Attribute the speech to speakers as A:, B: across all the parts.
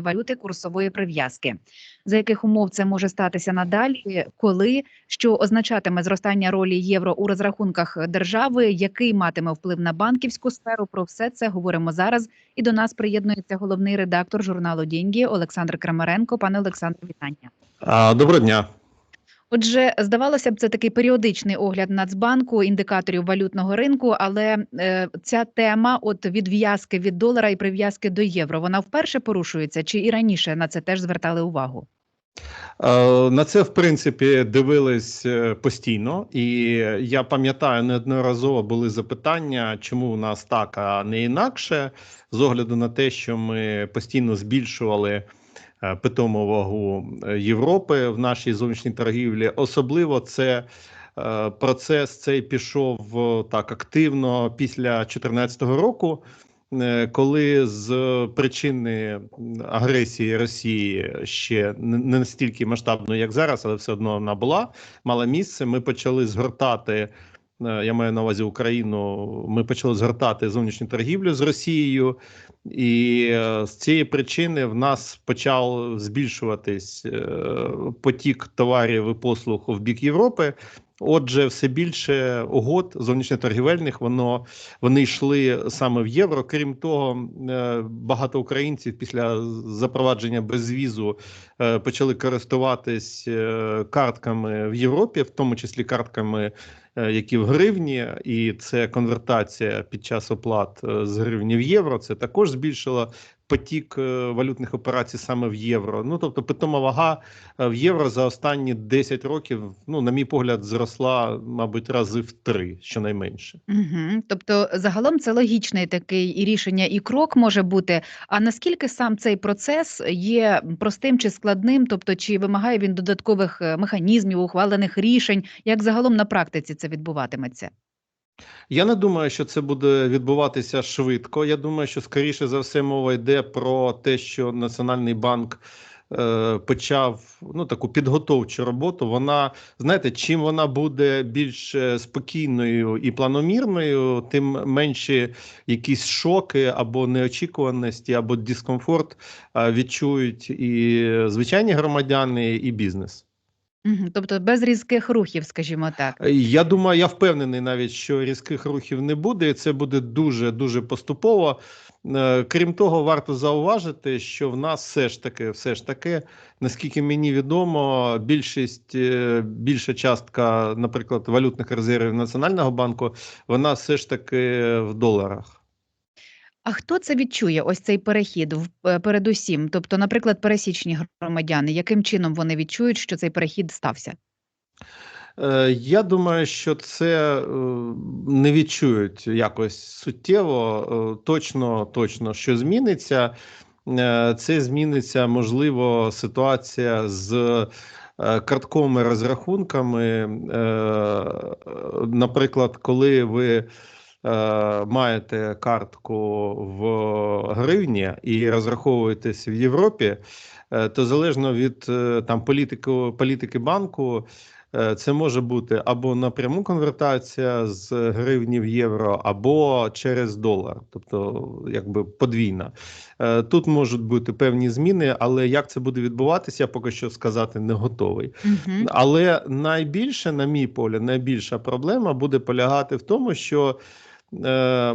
A: валюти курсової прив'язки. За яких умов це може статися надалі, коли що означатиме зростання ролі євро у розрахунках держави, який матиме вплив на банківську сферу? Про все це говоримо зараз. І до нас приєднується головний редактор журналу Дінгі Олександр Крамаренко. Пане Олександр, вітання.
B: Доброго дня.
A: Отже, здавалося б, це такий періодичний огляд Нацбанку, індикаторів валютного ринку, але е, ця тема, от відв'язки від долара і прив'язки до євро, вона вперше порушується, чи і раніше на це теж звертали увагу?
B: Е, На це, в принципі, дивились е, постійно, і я пам'ятаю, неодноразово були запитання, чому у нас так, а не інакше, з огляду на те, що ми постійно збільшували питому вагу е, Європи в нашій зовнішній торгівлі. Особливо це е, процес цей пішов е, так активно після 2014 року. е, Коли з причини агресії Росії ще не настільки масштабною, як зараз, але все одно вона була, мала місце. Ми почали згортати. Е, Я маю на увазі Україну. Ми почали згортати зовнішню торгівлю з Росією, і е, з цієї причини в нас почав збільшуватись е, потік товарів і послуг в бік Європи. Отже, все більше угод зовнішньоторгівельних воно вони йшли саме в євро. Крім того, багато українців після запровадження безвізу почали користуватись картками в Європі, в тому числі картками, які в гривні, і це конвертація під час оплат е, з гривні в євро. Це також збільшило потік е, валютних операцій саме в євро. Ну тобто, питома вага е, в євро за останні 10 років, ну на мій погляд, зросла, мабуть, рази в три, щонайменше.
A: Угу. Тобто, загалом це логічний такий і рішення, і крок може бути. А наскільки сам цей процес є простим чи складним? Тобто, чи вимагає він додаткових е, механізмів, ухвалених рішень? Як загалом на практиці це відбуватиметься?
B: Я не думаю, що це буде відбуватися швидко. Я думаю, що скоріше за все мова йде про те, що Національний банк е, почав ну таку підготовчу роботу. Вона знаєте, чим вона буде більш е, спокійною і планомірною, тим менші якісь шоки або неочікуваності, або дискомфорт е, відчують і звичайні громадяни, і бізнес.
A: Тобто без різких рухів, скажімо так.
B: Я думаю, я впевнений навіть, що різких рухів не буде, і це буде дуже дуже поступово. Е, Крім того, варто зауважити, що в нас все ж таки, все ж таки, наскільки мені відомо, більшість е, більша частка, наприклад, валютних резервів Національного банку, вона все ж таки в доларах.
A: А хто це відчує? Ось цей перехід е, передусім? Тобто, наприклад, пересічні громадяни, яким чином вони відчують, що цей перехід стався?
B: Е, Я думаю, що це е, не відчують якось суттєво. Точно, точно, що зміниться. Це зміниться, можливо, ситуація з картковими розрахунками. Наприклад, коли ви маєте картку в гривні і розраховуєтесь в Європі, е, то залежно від е, там політики, політики банку. Е, Це може бути або напряму конвертація з гривні в євро, або через долар, тобто якби подвійна. Е, Тут можуть бути певні зміни, але як це буде відбуватися, я поки що сказати не готовий.
A: Угу.
B: Але найбільше, на мій погляд, найбільша проблема буде полягати в тому, що е,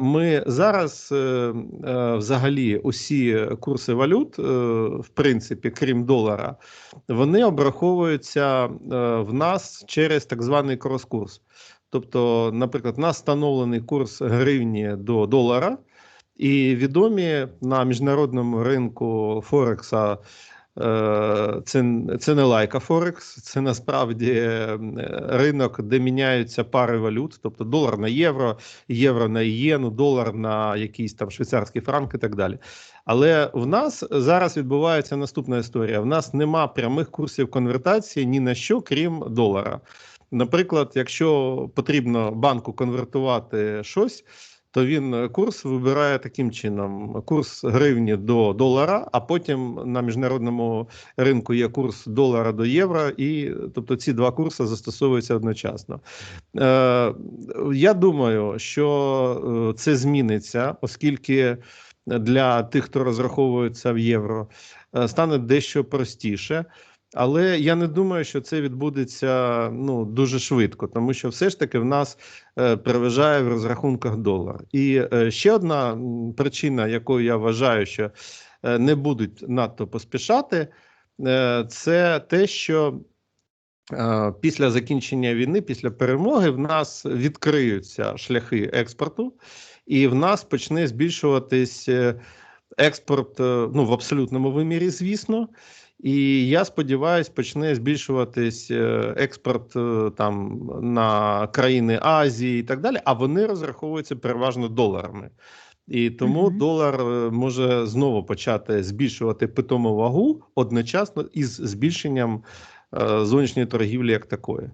B: ми зараз е, е, взагалі усі курси валют, е, в принципі, крім долара, вони обраховуються е, в нас через так званий крос-курс. Тобто, наприклад, у нас встановлений курс гривні до долара, і відомі на міжнародному ринку Форекса. Е, Це, це не лайка Форекс, це насправді е, ринок, де міняються пари валют, тобто долар на євро, євро на ієну, долар на якийсь там швейцарський франк і так далі. Але в нас зараз відбувається наступна історія: в нас нема прямих курсів конвертації ні на що, крім долара. Наприклад, якщо потрібно банку конвертувати щось, то він курс вибирає таким чином: курс гривні до долара, а потім на міжнародному ринку є курс долара до євро, і тобто ці два курси застосовуються одночасно. Е, Я думаю, що е, це зміниться, оскільки. для тих, хто розраховується в євро, е, стане дещо простіше. Але я не думаю, що це відбудеться ну дуже швидко, тому що все ж таки в нас е, переважає в розрахунках долар. І е, ще одна причина, якою я вважаю, що е, не будуть надто поспішати, е, це те, що е, після закінчення війни, після перемоги, в нас відкриються шляхи експорту, і в нас почне збільшуватись е, експорт е, ну в абсолютному вимірі, звісно. І я сподіваюся, почне збільшуватись е, експорт е, там на країни Азії і так далі. А вони розраховуються переважно доларами. І тому
A: Мгм.
B: долар е, може знову почати збільшувати питому вагу одночасно із збільшенням зовнішньої торгівлі як такої.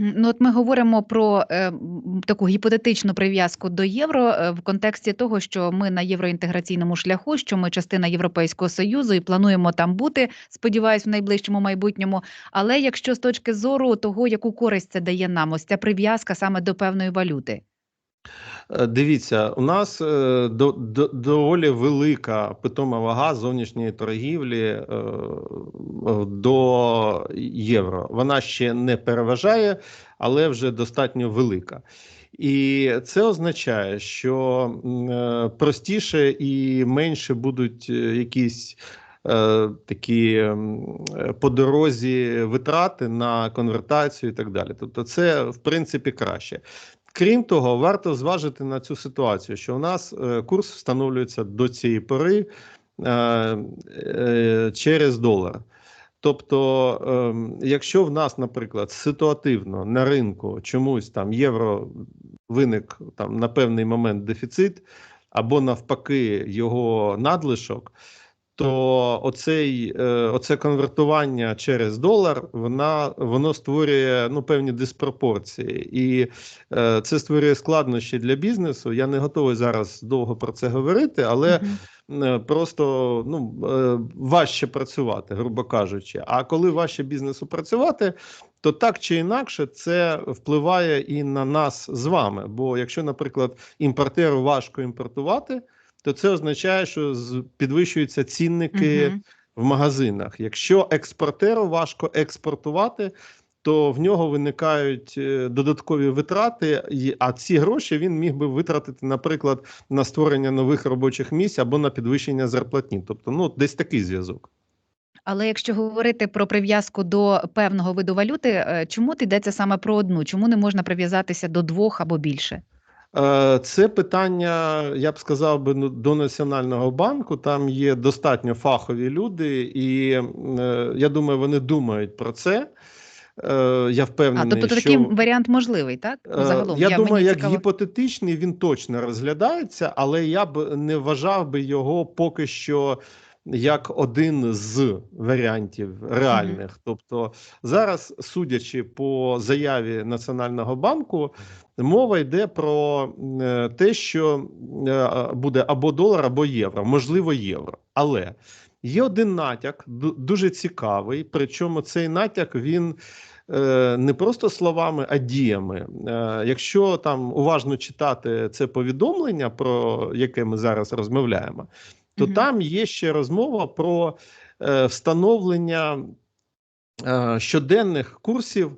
A: Ну, от ми говоримо про е, таку гіпотетичну прив'язку до євро е, в контексті того, що ми на євроінтеграційному шляху, що ми частина Європейського союзу і плануємо там бути, сподіваюсь, в найближчому майбутньому. Але якщо з точки зору того, яку користь це дає нам, ось ця прив'язка саме до певної валюти.
B: Е, Дивіться, у нас е, до, до, доволі велика питома вага зовнішньої торгівлі е, до євро. Вона ще не переважає, але вже достатньо велика. І це означає, що простіше і менше будуть якісь такі по дорозі витрати на конвертацію і так далі. Тобто, це в принципі краще. Крім того, варто зважити на цю ситуацію, що у нас е, курс встановлюється до цієї пори е, е, через долар. Тобто, ем, якщо в нас, наприклад, ситуативно на ринку чомусь там євро виник там на певний момент дефіцит, або навпаки його надлишок, то оцей, е, оце конвертування через долар вона, воно створює ну, певні диспропорції. І е, це створює складнощі для бізнесу. Я не готовий зараз довго про це говорити, але
A: Мгм.
B: е, просто ну, е, важче працювати, грубо кажучи. А коли важче бізнесу працювати, то так чи інакше це впливає і на нас з вами. Бо якщо, наприклад, імпортеру важко імпортувати, то це означає, що підвищуються цінники
A: Мгм.
B: в магазинах. Якщо експортеру важко експортувати, то в нього виникають е, додаткові витрати, а ці гроші він міг би витратити, наприклад, на створення нових робочих місць або на підвищення зарплатні. Тобто, ну десь такий зв'язок.
A: Але якщо говорити про прив'язку до певного виду валюти, е, чому йдеться саме про одну? Чому не можна прив'язатися до двох або більше?
B: Е, Це питання, я б сказав би, ну, до Національного банку. Там є достатньо фахові люди, і е, я думаю, вони думають про це. Е, Я
A: А тобто
B: що...
A: такий варіант можливий, так? Загалом
B: я, думаю, як
A: цікаво.
B: гіпотетичний він точно розглядається, але я б не вважав би його поки що як один з варіантів реальних. Тобто, зараз, судячи по заяві Національного банку, мова йде про е, те, що е, буде або долар, або євро, можливо, євро. Але є один натяк, дуже цікавий. Причому цей натяк він е, не просто словами, а діями. Якщо там уважно читати це повідомлення, про яке ми зараз розмовляємо, то
A: Мгм.
B: там є ще розмова про е, встановлення е, щоденних курсів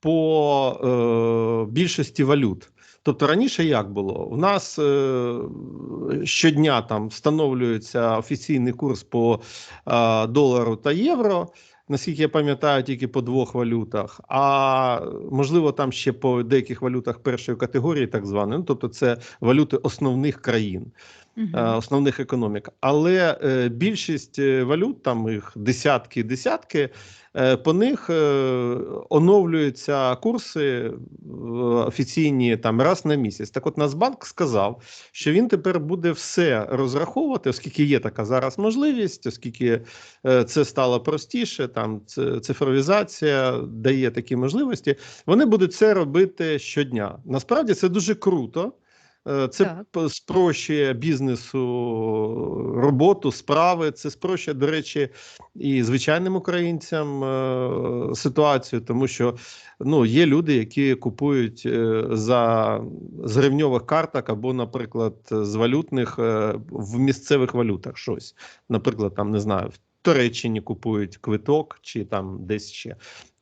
B: по е, більшості валют. Тобто раніше як було? У нас е, щодня там встановлюється офіційний курс по е, долару та євро. Наскільки я пам'ятаю, тільки по двох валютах, а можливо, там ще по деяких валютах першої категорії, так званої, ну, тобто це валюти основних країн, основних економік. Але е, більшість е, валют, там їх десятки, і десятки, е, по них е, оновлюються курси е, офіційні там раз на місяць. Так, от Нацбанк сказав, що він тепер буде все розраховувати, оскільки є така зараз можливість, оскільки е, це стало простіше. Там цифровізація дає такі можливості. Вони будуть це робити щодня. Насправді це дуже круто. Е, Це
A: Так.
B: спрощує бізнесу роботу, справи. Це спрощує, до речі, і звичайним українцям е, ситуацію, тому що ну, є люди, які купують е, за з гривньових карток або, наприклад, з валютних е, в місцевих валютах щось. Наприклад, там не знаю, в Туреччині купують квиток чи там десь ще.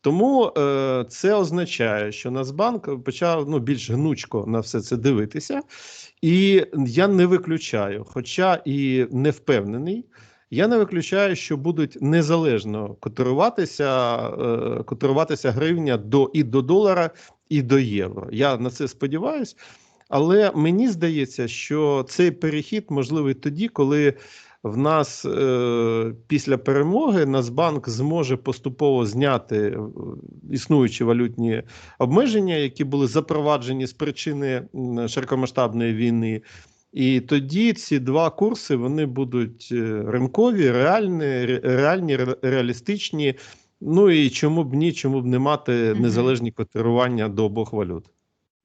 B: Тому е, це означає, що Нацбанк почав ну, більш гнучко на все це дивитися, і я не виключаю, хоча і не впевнений. Я не виключаю, що будуть незалежно котируватися, е, котируватися гривня до і до долара, і до євро. Я на це сподіваюся. Але мені здається, що цей перехід можливий тоді, коли в нас е, після перемоги Нацбанк зможе поступово зняти е, існуючі валютні обмеження, які були запроваджені з причини широкомасштабної війни. І тоді ці два курси вони будуть е, ринкові, реальні, реальні, реалістичні. Ну і чому б ні, чому б не мати незалежні котирування до обох валют.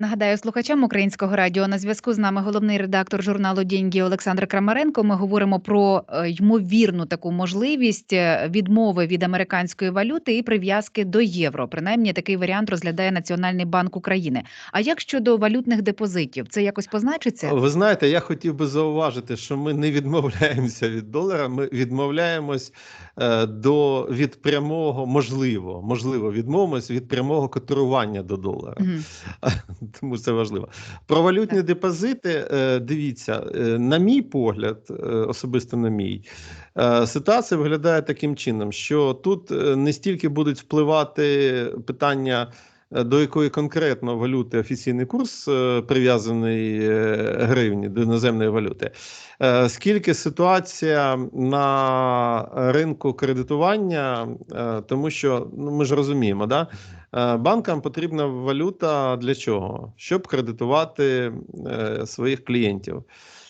A: Нагадаю слухачам українського радіо на зв'язку з нами головний редактор журналу «Деньги» Олександр Крамаренко. Ми говоримо про е, ймовірну таку можливість е, відмови від американської валюти і прив'язки до євро. Принаймні такий варіант розглядає Національний банк України. А як щодо валютних депозитів, це якось позначиться?
B: Ви знаєте, я хотів би зауважити, що ми не відмовляємося від долара. Ми відмовляємось е, до від прямого, можливо, можливо, відмовимось від прямого котирування до долара.
A: Мгм.
B: Тому це важливо. Про валютні депозити. е, Дивіться, е, на мій погляд, е, особисто на мій, ситуація виглядає таким чином, що тут не стільки будуть впливати питання. До якої конкретно валюти офіційний курс прив'язаний гривні до іноземної валюти, скільки ситуація на ринку кредитування, тому що ну, ми ж розуміємо, да? Е, Банкам потрібна валюта для чого? Щоб кредитувати е, своїх клієнтів.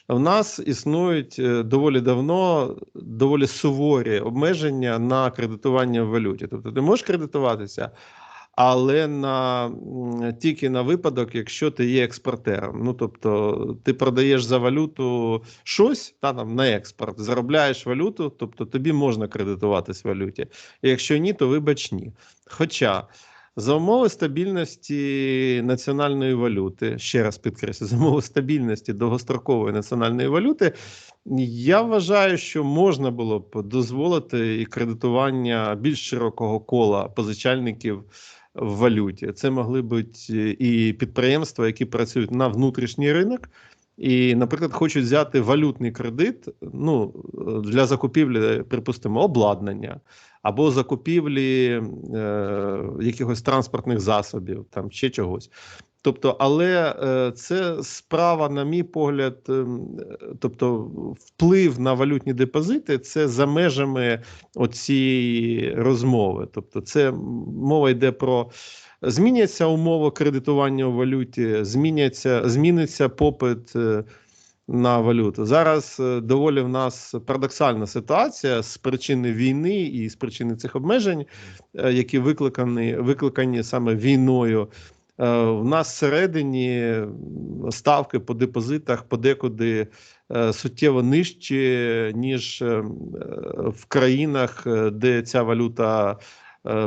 B: У нас існують е, доволі давно доволі суворі обмеження на кредитування в валюті. Тобто ти можеш кредитуватися, але на тільки на випадок, якщо ти є експортером. Ну тобто, ти продаєш за валюту щось та там на експорт, заробляєш валюту, тобто тобі можна кредитуватись в валюті. Якщо ні, то вибач ні. Хоча за умови стабільності національної валюти, ще раз підкреслю, за умови стабільності довгострокової національної валюти, я вважаю, що можна було б дозволити і кредитування більш широкого кола позичальників в валюті. Це могли бути і підприємства, які працюють на внутрішній ринок. І, наприклад, хочуть взяти валютний кредит ну, для закупівлі, припустимо, обладнання або закупівлі е, якихось транспортних засобів, там ще чогось. Тобто, але е, це справа, на мій погляд, е, тобто вплив на валютні депозити це за межами оцієї розмови. Тобто, це мова йде про зміняться умови кредитування у валюті, зміняться, зміниться попит. е, на валюту зараз е, доволі в нас парадоксальна ситуація з причини війни і з причини цих обмежень, е, які викликані, викликані саме війною. В нас всередині ставки по депозитах подекуди суттєво нижчі, ніж е, м, е, в країнах, де ця валюта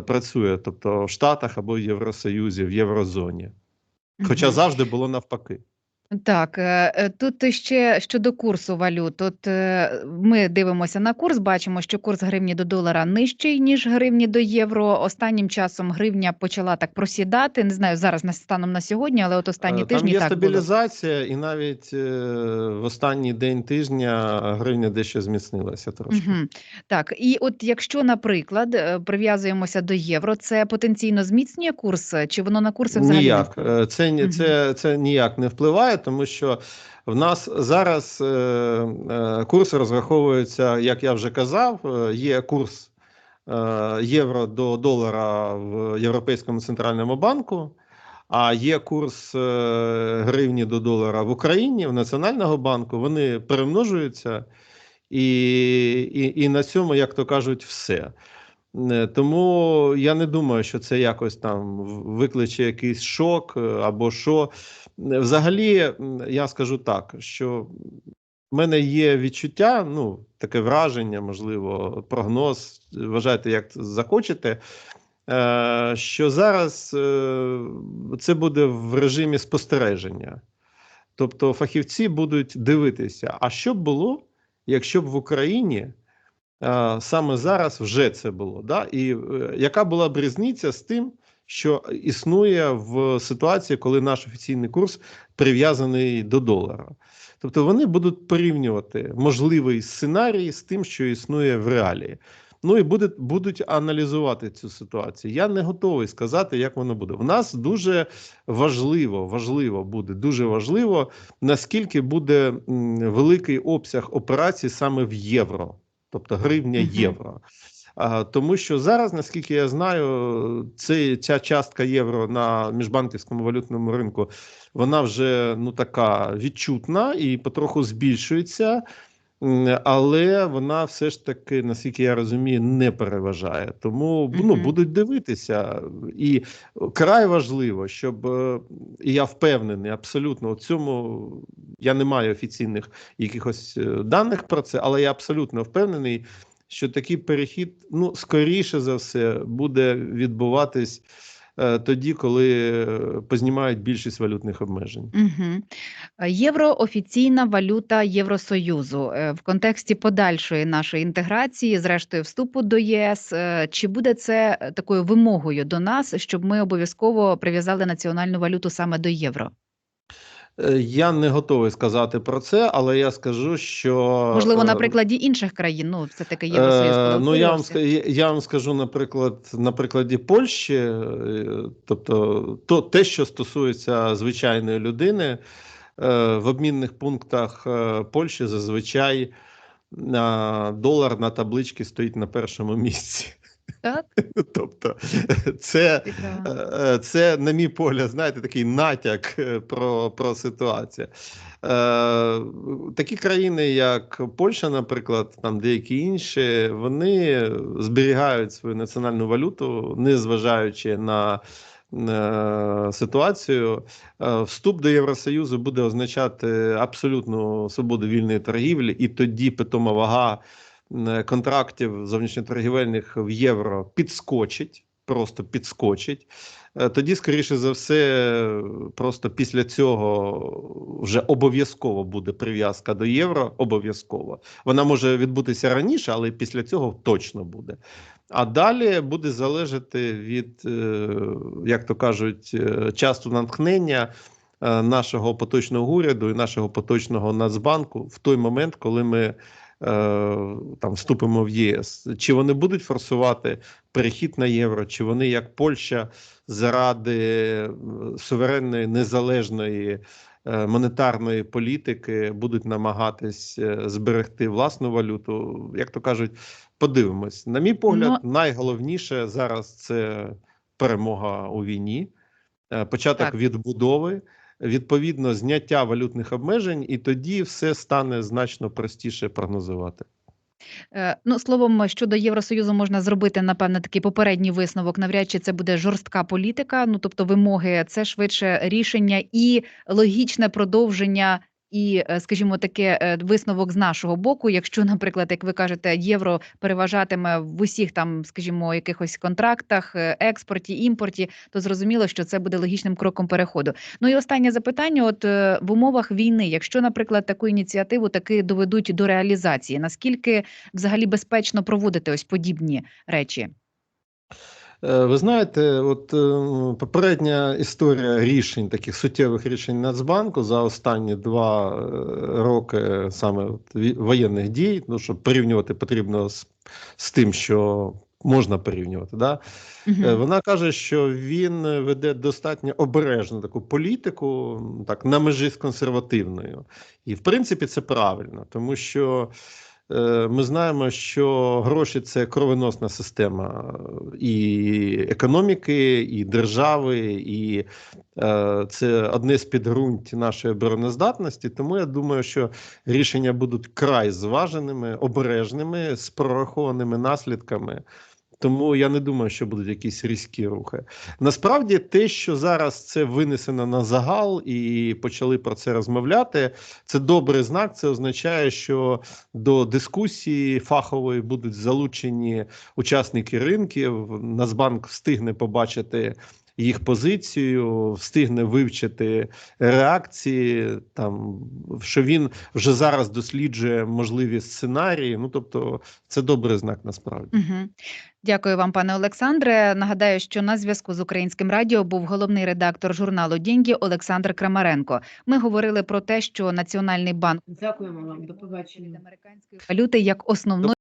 B: працює, тобто в Штатах або в Євросоюзі, в Єврозоні. Хоча завжди було навпаки.
A: Так, е, е, тут ще щодо курсу валют. От е, ми дивимося на курс, бачимо, що курс гривні до долара нижчий, ніж гривні до євро. Останнім часом гривня почала так просідати. Не знаю зараз на станом на сьогодні, але от останні
B: Там
A: тижні
B: є
A: так було.
B: стабілізація, і навіть е, в останній день тижня гривня дещо зміцнилася трошки.
A: Мгм. Так, і от якщо, наприклад, прив'язуємося до євро, це потенційно зміцнює курс, чи воно на курси взагалі?
B: Ніяк.
A: впливає?
B: Е, Це, це, це ніяк не впливає, тому що в нас зараз е, е, курс розраховується, як я вже казав, е, є курс євро до долара в Європейському центральному банку. А є курс гривні до долара в Україні в Національного банку. Вони перемножуються, і, і, і на цьому, як то кажуть, все. Е, Тому я не думаю, що це якось там викличе якийсь шок е, або що. Е, Взагалі, я скажу так, що в мене є відчуття, ну, таке враження, можливо, прогноз, вважайте, як захочете. Що зараз це буде в режимі спостереження. Тобто фахівці будуть дивитися, а що б було, якщо б в Україні саме зараз вже це було. Да? І е, яка була б різниця з тим, що існує в ситуації, коли наш офіційний курс прив'язаний до долара? Тобто вони будуть порівнювати можливий сценарій з тим, що існує в реалії. Ну і буде, будуть аналізувати цю ситуацію. Я не готовий сказати, як воно буде. В нас дуже важливо, важливо буде дуже важливо, наскільки буде великий обсяг операцій саме в євро, тобто гривня євро. Тому що зараз, наскільки я знаю, це, ця частка євро на міжбанківському валютному ринку, вона вже ну така відчутна і потроху збільшується. Але вона все ж таки, наскільки я розумію, не переважає. Тому ну, будуть дивитися. І край важливо, щоб е, і я впевнений, абсолютно у цьому я не маю офіційних якихось е, даних про це, але я абсолютно впевнений, що такий перехід, ну скоріше за все, буде відбуватись е, тоді, коли е, познімають більшість валютних обмежень.
A: Угу. Євро офіційна валюта Євросоюзу Е, в контексті подальшої нашої інтеграції, зрештою вступу до ЄС. е, Чи буде це е, такою вимогою до нас, щоб ми обов'язково прив'язали національну валюту саме до євро?
B: Е, Я не готовий сказати про це, але я скажу, що
A: Можливо, на
B: е,
A: прикладі інших країн. Ну, все таки Євросоюз.
B: Е, ну я вам я- вам скажу, наприклад, на прикладі Польщі, е, тобто то те, що стосується звичайної людини, в обмінних пунктах Польщі зазвичай долар на табличці стоїть на першому місці.
A: Так,
B: Тобто, це, е, це, на мій погляд, знаєте, такий натяк е, про, про ситуацію. Е, такі країни, як Польща, наприклад, там деякі інші, вони зберігають свою національну валюту, незважаючи на е, ситуацію. Е, Вступ до Євросоюзу буде означати абсолютну свободу вільної торгівлі, і тоді питома вага е, контрактів зовнішньоторгівельних в євро підскочить, просто підскочить. Е, Тоді, скоріше за все, просто після цього вже обов'язково буде прив'язка до євро. Обов'язково вона може відбутися раніше, але після цього точно буде. А далі буде залежати від, е, як то кажуть, е, часу натхнення е, нашого поточного уряду і нашого поточного Нацбанку в той момент, коли ми е, там вступимо в ЄС. Чи вони будуть форсувати перехід на євро, чи вони, як Польща, заради е, суверенної незалежної е, монетарної політики будуть намагатись е, зберегти власну валюту, як то кажуть, подивимось. На мій погляд, найголовніше зараз це перемога у війні, е, початок
A: Так.
B: відбудови. Відповідно, зняття валютних обмежень, і тоді все стане значно простіше прогнозувати.
A: Е, Ну, словом, щодо Євросоюзу можна зробити, напевне, такий попередній висновок. Навряд чи це буде жорстка політика. Ну, тобто, вимоги це швидше рішення і логічне продовження. І, е, скажімо, таке е, висновок з нашого боку. Якщо, наприклад, як ви кажете, євро переважатиме в усіх там, скажімо, якихось контрактах, е, експорті, імпорті, то зрозуміло, що це буде логічним кроком переходу. Ну і останнє запитання: от в умовах війни, якщо, наприклад, таку ініціативу таки доведуть до реалізації, наскільки взагалі безпечно проводити ось подібні речі?
B: Е, Ви знаєте, от е, попередня історія рішень, таких суттєвих рішень Нацбанку за останні два е, роки саме от воєнних дій, ну що порівнювати потрібно з, з тим, що можна порівнювати. Да?
A: Мгм.
B: Вона каже, що він веде достатньо обережну таку політику, так на межі з консервативною. І в принципі це правильно, тому що ми знаємо, що гроші це кровоносна система е, і економіки, і держави, і е, це одне з підґрунтів нашої обороноздатності. Тому я думаю, що рішення будуть край зваженими, обережними, з прорахованими наслідками. Тому я не думаю, що будуть якісь різкі рухи. Насправді, те, що зараз це винесено на загал і почали про це розмовляти, це добрий знак. Це означає, що до дискусії фахової будуть залучені учасники ринків. Нацбанк встигне побачити їх позицію, встигне вивчити реакції, там що він вже зараз досліджує можливі сценарії. Ну тобто, це добрий знак насправді.
A: Угу. Дякую вам, пане Олександре. Нагадаю, що на зв'язку з українським радіо був головний редактор журналу Дінгі Олександр Крамаренко. Ми говорили про те, що Національний банк
C: Дякуємо вам. До побачення.
A: американської валюти як основної